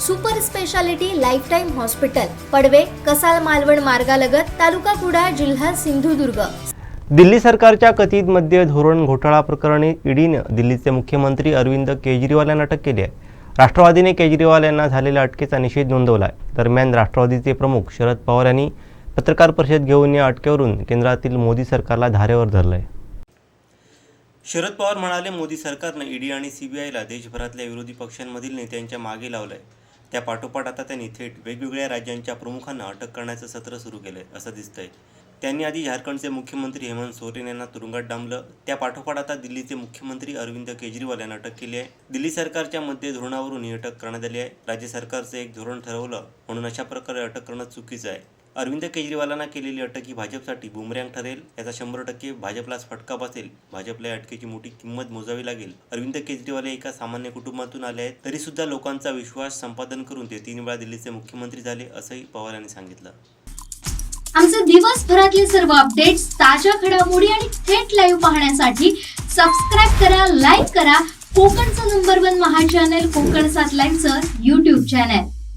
Super speciality lifetime hospital Padave Kasal Malvan मार्गालगत तालुका कुडाळ जिल्हा सिंधुदुर्ग. दिल्ली सरकारच्या कथित मद्य धोरण घोटाळा प्रकरणी ईडीनं दिल्लीचे मुख्यमंत्री अरविंद केजरीवाल यांना अटक केली आहे. राष्ट्रवादीने केजरीवाल यांना झालेल्या अटकेचा निषेध नोंदवला आहे दरम्यान राष्ट्रवादीचे प्रमुख शरद पवार यांनी पत्रकार परिषद घेऊन या अटकेवरून केंद्रातील मोदी सरकारला धारेवर धरलं आहे शरद पवार म्हणाले मोदी सरकारनं ईडी आणि सीबीआयला देशभरातल्या विरोधी पक्षांमधील नेत्यांच्या मागे लावलंय. त्या पाठोपाठ आता त्यांनी थेट वेगवेगळ्या राज्यांच्या प्रमुखांना अटक करण्याचं सत्र सुरू केलंय असं दिसतंय. त्यांनी आधी झारखंडचे मुख्यमंत्री हेमंत सोरेन यांना तुरुंगात डांबलं. त्या पाठोपाठ आता दिल्लीचे मुख्यमंत्री अरविंद केजरीवाल यांना अटक केली आहे. दिल्ली सरकारच्या मध्य धोरणावरून ही अटक करण्यात आली आहे. राज्य सरकारचं एक धोरण ठरवलं म्हणून अशा प्रकारे अटक करणं चुकीचं आहे. अरविंद केजरीवालांना केलेली अटक ही भाजपसाठी बुमरँग ठरेल याचा शंभर टक्के भाजपलाच फटका बसेल. भाजपला या अटकेची मोठी किंमत मोजावी लागेल. अरविंद केजरीवाल हे एका सामान्य कुटुंबातून आले आहेत तरी सुद्धा लोकांचा विश्वास संपादन करून ते तीन वेळा दिल्लीचे मुख्यमंत्री झाले असंही पवार यांनी सांगितलं. आमचे दिवसभरातले सर्व अपडेट्स ताज्या घडामोडी आणि थेट लाईव्ह पाहण्यासाठी सबस्क्राईब करा लाईक करा. कोकणचं नंबर वन महा चॅनल कोकण सात लाईव्हचं युट्यूब चॅनल